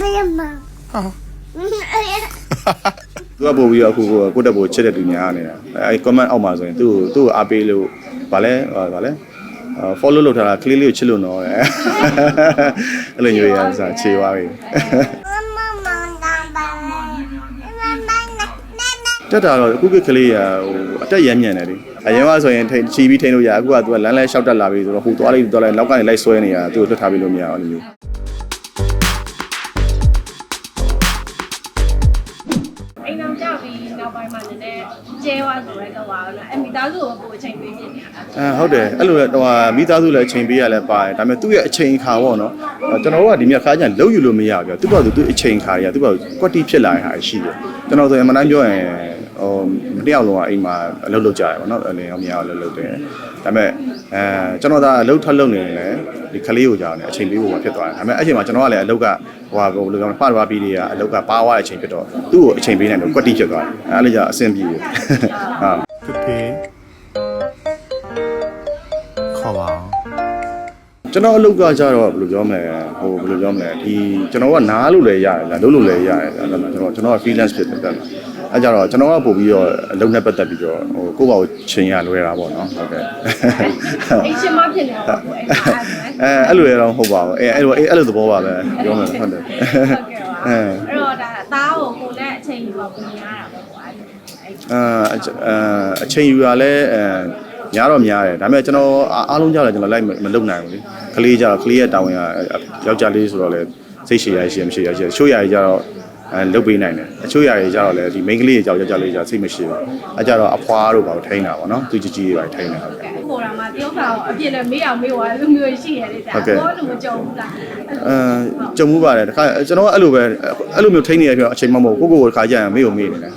ဘယ်မှာဟာအဲ့သူကပို့ပြီးတော့အခုကိုကိုတက်ပို့ချစ်တဲ့သူများနေတာအဲ comment အောက်မှာဆိုရင်သူ့ကိုသူ့ကိုအားပေးလို့ဗာလဲဗာလဲအာ follow လုပ်ထားတာကလေးလေးကိုချစ်လို့နော်တဲ့အဲ့လိုမျိုးရစားခြေသွားပြီမမမန်တာပါမမနဲ့နဲ့တက်တာတော့အခုကကလေးရဟိုအတက်ရမ်းမြန်တယ်လေအရင်ကဆိုရင်ထိန်ချီပြီးထိန်လို့ရအခုကသူကလမ်းလဲလျှောက်တက်လာပြီဆိုတော့ဟိုသွားလိုက်သွားလိုက်နောက်ကနေလိုက်ဆွဲနေတာသူ့ကိုလွတ်ထားပြီးလို့မရအောင်လို့မျိုးအိမ် ကျဲသွားဆိုရဲတော့ပါတော့အမိသားစုကိုကိုအချိန်ပေးပြနေတာအဲဟုတ်တယ်အဲ့လိုလေဟိုဟာမိသားစုလည်းအချိန်ပေးရလဲပါတယ်ဒါပေမဲ့သူ့ရဲ့အချိန်ခါပေါ့နော်ကျွန်တော်တို့ကဒီမြတ်ခါကျရင်လုံးယူလို့မရဘူးပြသူ့ဘာသူသူ့အချိန်ခါတွေကသူ့ဘာကွက်တီဖြစ်လာတဲ့ဟာရှိတယ်ကျွန်တော်ဆိုရင်မနိုင်ပြောရင်ဟိုမတယောက်လုံးကအိမ်မှာအလုပ်လုပ်ကြရပါတော့အဲ့လေအောင်မရအောင်လုပ်လုပ်တယ်ဒါပေမဲ့အဲကျွန်တော်ဒါအလုပ်ထပ်လုပ်နေရင်လည်း ဒီကလေးကိုကြောင်နေအချိန်ပေးဖို့ဖြစ်သွားတယ်ဒါပေမဲ့အဲ့ချိန်မှာကျွန်တော်ကလည်းအလုပ်ကဟိုဟာဘယ်လိုပြောမလဲဖတ်ပါပြီးတွေကအလုပ်ကပါဝါအချိန်ဖြစ်တော့သူ့ကိုအချိန်ပေးနိုင်တော့ကွက်တီဖြစ်သွားတယ်အဲ့လိုကြအဆင်ပြေတယ်ဟာဖေဖေခေါ်ပါအောင်ကျွန်တော်အလုပ်ကကြတော့ဘယ်လိုပြောမလဲဟိုဘယ်လိုပြောမလဲဒီကျွန်တော်ကနားလို့လည်းရတယ်လားလုပ်လို့လည်းရတယ်လားကျွန်တော်ကျွန်တော်က freelance ဖြစ်တယ်တဲ့အဲကြတော့ကျွန်တော်ကပို့ပြီးတော့အလုပ်နဲ့ပတ်သက်ပြီးတော့ဟိုကိုယ့်ဘာကိုချိန်ရလွယ်တာပေါ့နော်ဟုတ်ကဲ့အိမ်ရှင်မဖြစ်နေတာပေါ့အဲ့ဒါ အဲ့အဲအဲ့လိုရတော့ဟုတ်ပါဘူးအဲအဲ့လိုအဲ့လိုသဘောပါပဲပြောမယ်ဟုတ်တယ်ဟုတ်ကဲ့ပါအဲ့တော့ဒါအသားကိုကိုနဲ့အချိန်ယူပါပုံရတာပေါ့ကွာအဲ့အဲအချိန်ယူရလဲအဲများတော့များတယ်ဒါပေမဲ့ကျွန်တော်အားလုံးကြတော့ကျွန်တော်လိုက်မလုပ်နိုင်ဘူးလေကလေးကြတော့ကလေးရဲ့တာဝန်ကယောက်ျားလေးဆိုတော့လေစိတ်ရှည်ရရှိရမရှိရရှိချိုးရရကြတော့အဲလုတ်ပေးနိုင်တယ်အချို့ຢာတွေကြတော့လေဒီ main ကလေးတွေကြောက်ကြကြလေးကြစိတ်မရှိဘူးအဲကြတော့အဖွားတို့ဘာလို့ထိန်းတာပေါ့နော်သူကြီးကြီးတွေပါထိန်းတယ်ဟုတ်ကဲ့ ဟိုတာမှာတယောက်ကောင်အပြည့်နဲ့မေးအောင်မေးသွားလူမျိုးရှိရတယ်ဒါဘောလူမကြုံဘူးလားအဲကြုံမှုပါတယ်တခါကျွန်တော်ကအဲ့လိုပဲအဲ့လိုမျိုးထိန်းနေရပြအချိန်မှမဟုတ်ကိုကိုကိုတခါကြရင်မေ့ကိုမေ့နေတယ်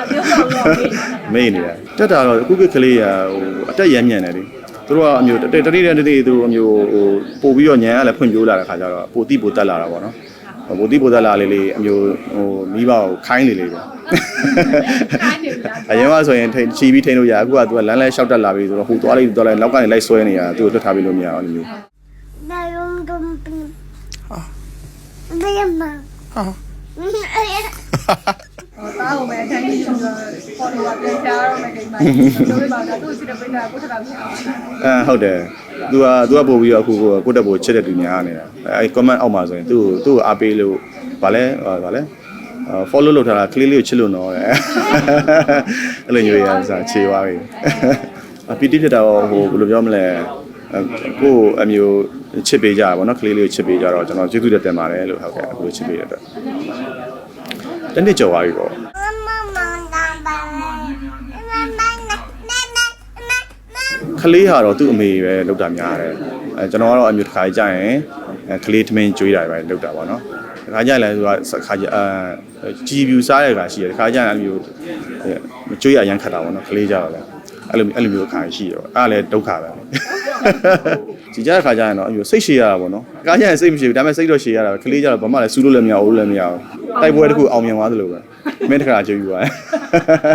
အတယောက်ကောင်တော့မေးနေတာမေ့နေတယ်တက်တာတော့အခုကကလေးကဟိုအတက်ရမ်းမြန်တယ်လေသူတို့ကအမျိုးတတတိတတိသူတို့အမျိုးဟိုပို့ပြီးတော့ညံကလည်းဖွံ့ဖြိုးလာတဲ့ခါကျတော့ပိုတိပိုတက်လာတာပေါ့နော် ပိုတိပိုတက်လာလေးလေးအမျိုးဟိုမိဘကိုခိုင်းနေလေးပဲခိုင်းနေပြီလားအရင်ကဆိုရင်ထိန်ချီပြီးထိန်လို့ရအခုကသူကလမ်းလဲလျှောက်တက်လာပြီဆိုတော့ဟိုသွားလိုက်သွားလိုက်နောက်ကနေလိုက်ဆွဲနေတာသူ့ကိုလွတ်ထားပြီးလို့မရအောင်လို့မျိုးဒါရုံဒုံပင်းဘယ်မှာဟာ အဲ့ဟောသားကိုပဲအတိုင်းယူတော့ပေါ်တော့ပြန်ချားတော့မယ်ကိန်းမှာတို့ပဲပါတော့သူ့စီတဲ့ပိတ်တာကိုထတာဖြစ်အောင်အဲဟုတ်တယ်သူကသူကပို့ပြီးတော့အခုကိုကိုတက်ပို့ချစ်တဲ့သူများနေတာအဲ comment အောက်မှာဆိုရင်သူ့ကိုသူ့ကိုအားပေးလို့ဗာလဲဗာလဲအာ follow လုပ်ထားတာကလေးလေးကိုချစ်လို့နော်တဲ့အဲ့လိုမျိုးရစားခြေသွားပြီအပီတိဖြစ်တာတော့ဟိုဘယ်လိုပြောမလဲကိုအမျိုးချစ်ပေးကြတာဗောနော်ကလေးလေးကိုချစ်ပေးကြတော့ကျွန်တော်ကျေးဇူးတက်တင်ပါတယ်လို့ဟုတ်ကဲ့အခုချစ်ပေးတဲ့အတွက်တနေ့ကြော်သွားပြီပေါ့ မမမန်တာပါမမနဲ့နဲ့ ကလေးဟာတော့သူ့အမေပဲလောက်တာများတယ်အဲကျွန်တော်ကတော့အမျိုးတစ်ခါကြာရင်အဲကလေးထမင်းကျွေးတာပဲလောက်တာပေါ့နော်တစ်ခါကြာရင်လည်းသူကခါကြာအဲကြည်ပြူစားတဲ့ခါရှိတယ်တစ်ခါကြာရင်အမျိုးမကျွေးရအရန်ခတ်တာပေါ့နော်ကလေးကြတော့လည်းအဲ့လိုအဲ့လိုမျိုးအခါရှိရောအဲ့ဒါလည်းဒုက္ခပဲကြည်ကြတဲ့ခါကြာရင်တော့အမျိုးစိတ်ရှည်ရတာပေါ့နော်အခါကြာရင်စိတ်မရှိဘူးဒါပေမဲ့စိတ်တော့ရှည်ရတာပဲကလေးကြတော့ဘာမှလည်းစူးလို့လည်းမရဘူးလည်းမရဘူးတိုက်ပွဲတစ်ခုအောင်မြင်သွားသလိုပဲမင်းတစ်ခါကြွေးယူသွား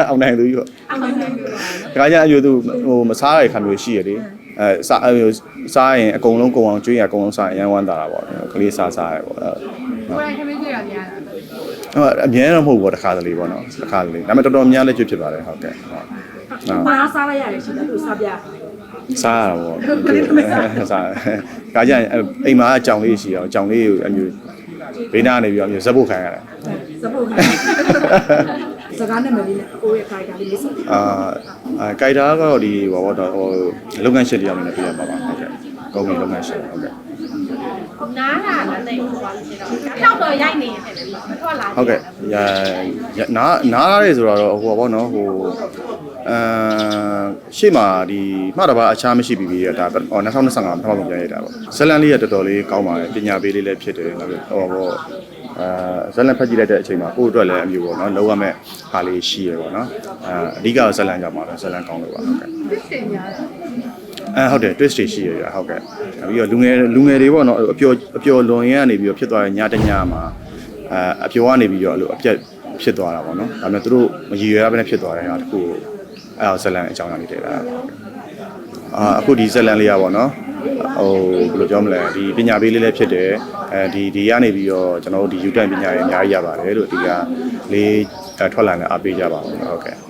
အောင်နိုင်သူကြီးပေါ့အောင်နိုင်ပြီလား။ ဒါကြအမျိုးသူဟိုမစားရတဲ့ခါမျိုးရှိရလေ။အဲစားအမျိုးစားရင်အကုန်လုံးကုန်အောင်ကျွေးရအကုန်လုံးစားရင်အရန်ဝမ်းတာတာပေါ့။ကလေးစားစားရပေါ့။အဲကိုယ်တိုင်ခမင်းတွေ့ရများတာဟိုအမြဲတော့မဟုတ်ဘူးပေါ့တစ်ခါတလေပေါ့နော်။တစ်ခါတလေ။ဒါပေမဲ့တော်တော်များလည်းကျွတ်ဖြစ်ပါတယ်ဟုတ်ကဲ့။ဟုတ်မာစားလိုက်ရတယ်ရှိတယ်သူစားပြ။စားရတာပေါ့။စား။ဒါကြရင်အိမ်မှာအကြောင်လေးရှိအောင်အကြောင်လေးကိုအမျိုးဘေးနားနေပြီးတော့အမျိုးဇက်ဖို့ခံရတယ်စပုတ် စကားနဲ့မလေးနဲ့ကိုယ့်ရဲ့ခိုင်တာလေးလေးစ။အာအဲကြိုက်တာကတော့ဒီဟိုဘောတော့ဟိုလုပ်ငန်းရှင်လေးအောင်နေပြရပါပါဟုတ်ကဲ့။ကောင်းပြီလုပ်ငန်းရှင်ဟုတ်ကဲ့။ နားတာလည်းတိတ်ဟိုပါလို့ဖြစ်တော့တော့တော့ရိုက်နေတယ်မထွက်လာဟုတ်ကဲ့ရာရာနားနားရဲဆိုတော့ဟိုပါဘောနော်ဟိုအဲရှေ့မှာဒီမှတ်တပါအခြားမရှိပြီပြီဒါဟို2025မှာပထမဆုံးပြန်ရတာပေါ့ဇလန်လေးကတော်တော်လေးကောင်းပါတယ်ပညာပေးလေးလည်းဖြစ်တယ်နောက်ပြီးဟိုဘောအဲဇလန်ဖတ်ကြည့်လိုက်တဲ့အချိန်မှာကိုယ့်အတွက်လည်းအမျိုးပေါ့နော်လုံးဝမဲ့ဟာလေးရှိရပေါ့နော်အဲအဓိကဇလန်ကြောင့်ပါတော့ဇလန်ကောင်းလို့ပါဟုတ်ကဲ့ဖြစ်များတယ် အဲဟုတ်တယ် twist တွေရှိရရဟုတ်ကဲ့ပြီးတော့လူငယ်လူငယ်တွေပေါ့နော်အပျော်အပျော်လွန်ရကနေပြီးတော့ဖြစ်သွားတဲ့ညတညမှာအဲအပျော်ကနေပြီးတော့အဲ့လိုအပြက်ဖြစ်သွားတာပေါ့နော်ဒါပေမဲ့သူတို့မရည်ရွယ်ရဘဲနဲ့ဖြစ်သွားတဲ့ဟာတခုကိုအဲ့ဒါဇလန်အကြောင်းအရာလေးတည်တာအာအခုဒီဇလန်လေးရပေါ့နော်ဟိုဘယ်လိုပြောမလဲဒီပညာပေးလေးလည်းဖြစ်တယ်အဲဒီဒီကနေပြီးတော့ကျွန်တော်တို့ဒီ YouTube ပညာတွေအများကြီးရပါတယ်လို့ဒီကလေးထွက်လာနေအားပေးကြပါဦးဟုတ်ကဲ့